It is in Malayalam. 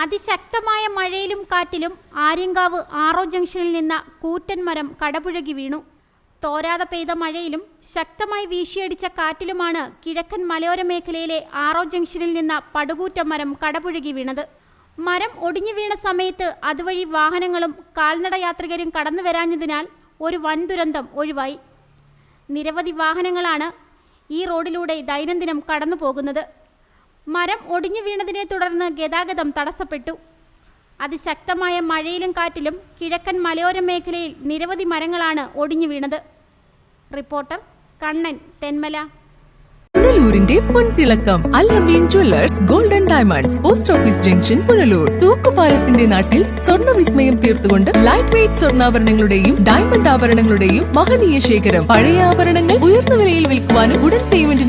അതിശക്തമായ മഴയിലും കാറ്റിലും ആര്യങ്കാവ് ആറോ ജംഗ്ഷനിൽ നിന്ന കൂറ്റൻ മരം കടപുഴകി വീണു. തോരാതെ പെയ്ത മഴയിലും ശക്തമായി വീശിയടിച്ച കാറ്റിലുമാണ് കിഴക്കൻ മലയോര മേഖലയിലെ ആറോ ജംഗ്ഷനിൽ നിന്ന പടുകൂറ്റ മരം കടപുഴകി വീണത്. മരം ഒടിഞ്ഞു വീണ സമയത്ത് അതുവഴി വാഹനങ്ങളും കാൽനട യാത്രികരും കടന്നു വരാഞ്ഞതിനാൽ ഒരു വൻ ദുരന്തം ഒഴിവായി. നിരവധി വാഹനങ്ങളാണ് ഈ റോഡിലൂടെ ദൈനംദിനം കടന്നു പോകുന്നത് മരം ഒടിഞ്ഞു വീണതിനെ തുടർന്ന് ഗതാഗതം തടസ്സപ്പെട്ടു. അതിശക്തമായ മഴയിലും കാറ്റിലും കിഴക്കൻ മലയോര മേഖലയിൽ നിരവധി മരങ്ങളാണ് ഒടിഞ്ഞു വീണത്. റിപ്പോർട്ടർ കണ്ണൻ തെന്മല. പുനലൂരിന്റെ പൊൻതിളക്കം Allameen jewellers golden diamonds post office junction Punalur. തൂക്കുപാലത്തിന്റെ നാട്ടിൽ സ്വർണ വിസ്മയം തീർത്തുകൊണ്ട് ലൈറ്റ് വെയിറ്റ് സ്വർണാഭരണങ്ങളുടെയും ഡയമണ്ട് ആഭരണങ്ങളുടെയും മഹനീയ ശേഖരം. പഴയ ആഭരണങ്ങൾ ഉയർന്ന വിലയിൽ വിൽക്കുവാനും ഉടൻ